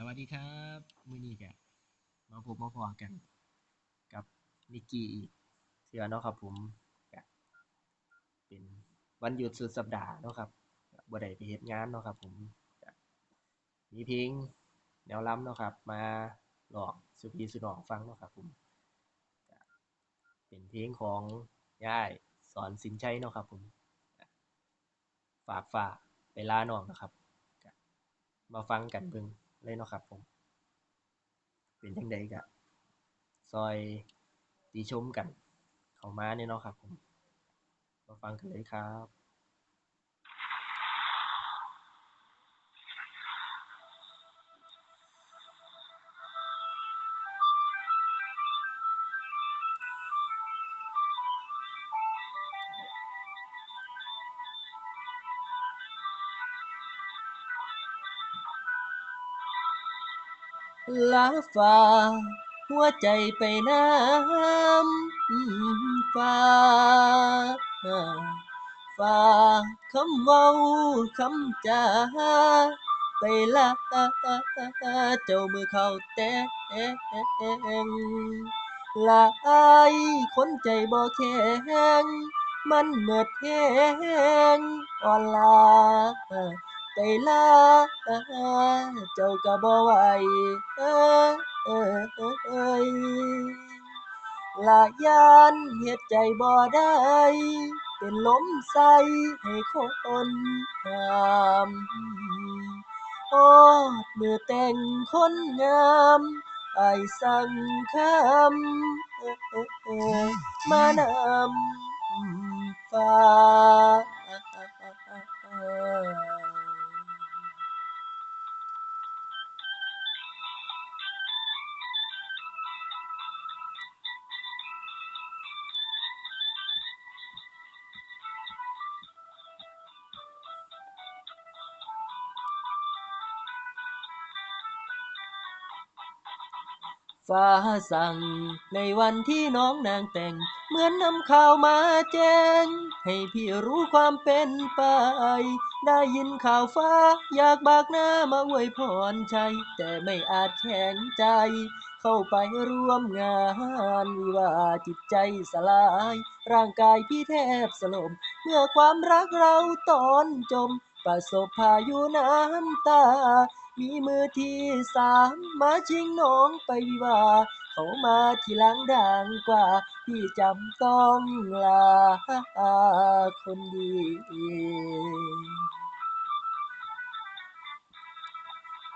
สวัสดีครับมื้อนี้ก็มาพบมาพอกันกับนิกกี้อีกเทื่อเนาะครับผมก็เป็นวันหยุดสุดสัปดาห์เนาะครับก็บ่ได้ไปเฮ็ดงานเนาะครับ ผมก็มีเพลงแนวรำเนาะครับ มาร้องสู่พี่สู่น้องฟังเนาะครับ ผมก็เป็นเพลงของยายสอนสินชัยเนาะครับ ผมก็ฝากฟ้าไปลาน้องเนาะครับก็มาฟังกันเบิ่ง เลยเนาะครับผม เป็นจังใดกะซอยติชมกัน เข้ามาเนี่ยเนาะครับผม มาฟังกันเลยครับ ลาฟ้า หัวใจไปน้ำฟ้าฝาคำเว้าคำจาไปลาเจ้ามือเข้าแต่งหลายคนใจบ่แข็งมันเบิดแรงอ่อนลา ไปลาเจ้าก็บ่ไหวละยานเฮ็ดใจบ่ได้ เป็นลมใสให้คนหามฮอดมื้อแต่งคนงามไอสั่งคำมานำฟ้า ฟ้าสั่ง ในวันที่น้องนางแต่ง เหมือนนำข่าวมาแจ้ง ให้พี่รู้ความเป็นไป ได้ยินข่าวฟ้า อยากบากหน้ามาอวยพรชัย แต่ไม่อาจแข็งใจ เข้าไปร่วมงานวิวาจิตใจสลาย ร่างกายพี่แทบสลบเมื่อความรักเราตอนจม ประสบพายุน้ำตา มีมือที่สามมาชิงน้องไปวิวา เขามาทีหลังดังกว่า พี่จำต้องลาคนดี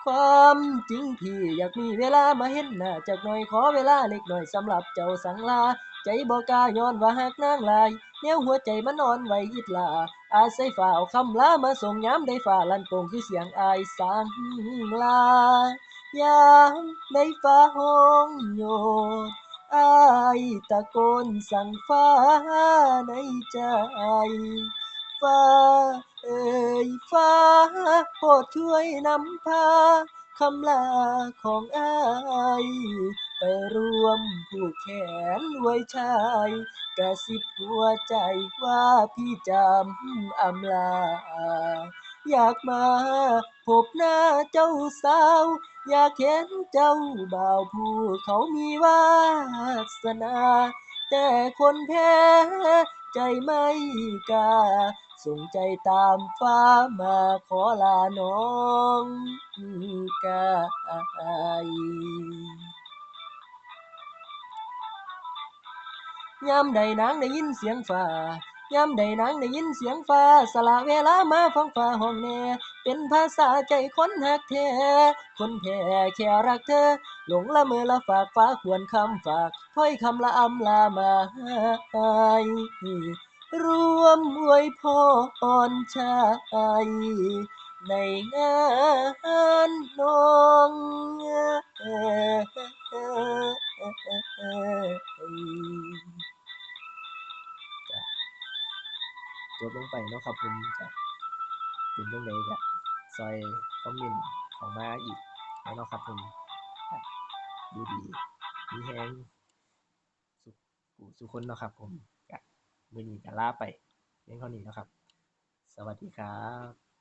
ความจริงพี่อยากมีเวลามาเห็นหน้าจักหน่อยขอเวลาเล็กน้อยสำหรับเจ้าสังลา ใจบ่กล้าย้อนว่าฮักนางลาย แนวหัวใจมันอ่อนไหวอิดลา อาศัยฟ้าเอาคำลามาส่งยามใดฟ้าลันโป่งคือเสียงอายสั่งลายามใดฟ้าร้องโยดอ้ายตะโกนสั่งฟ้าในใจ ฟ้าเอ่ยฟ้าโปรดช่วยนำพาคำลาของอาย ไปร่วมผูกแขนไว้ชายกระซิบหัวใจว่าพี่จำอำลา อยากมาพบหน้าเจ้าสาว อยากเห็นเจ้าบ่าวผู้เขามีวาสนา แต่คนแพ้ใจไม่กล้าส่งใจตามฟ้ามาขอลาน้องกาย ยามใดนางได้ยินเสียงฟ้ายามใดนางได้ยินเสียงฟ้า สละเวลามาฟังฟ้าห้องแน่เป็นภาษาใจคนฮักแท้คนแพ้แค่รักเธอ หลงละเมอละฝากฟ้าควรคำฝากถ้อยคำละอำลามาให้ร่วมอวยพรชายในงานน้อง ไปเนาะครับผมจะเป็นเรื่องใดก็ช่วยคอมเมนต์ของมาอีกแล้วเนาะครับผมดูดีมีแฮงซุผู้ซุคนเนาะครับผมก็มื้อนี้ก็ลาไปเพียงเท่านี้นะครับ สวัสดีครับ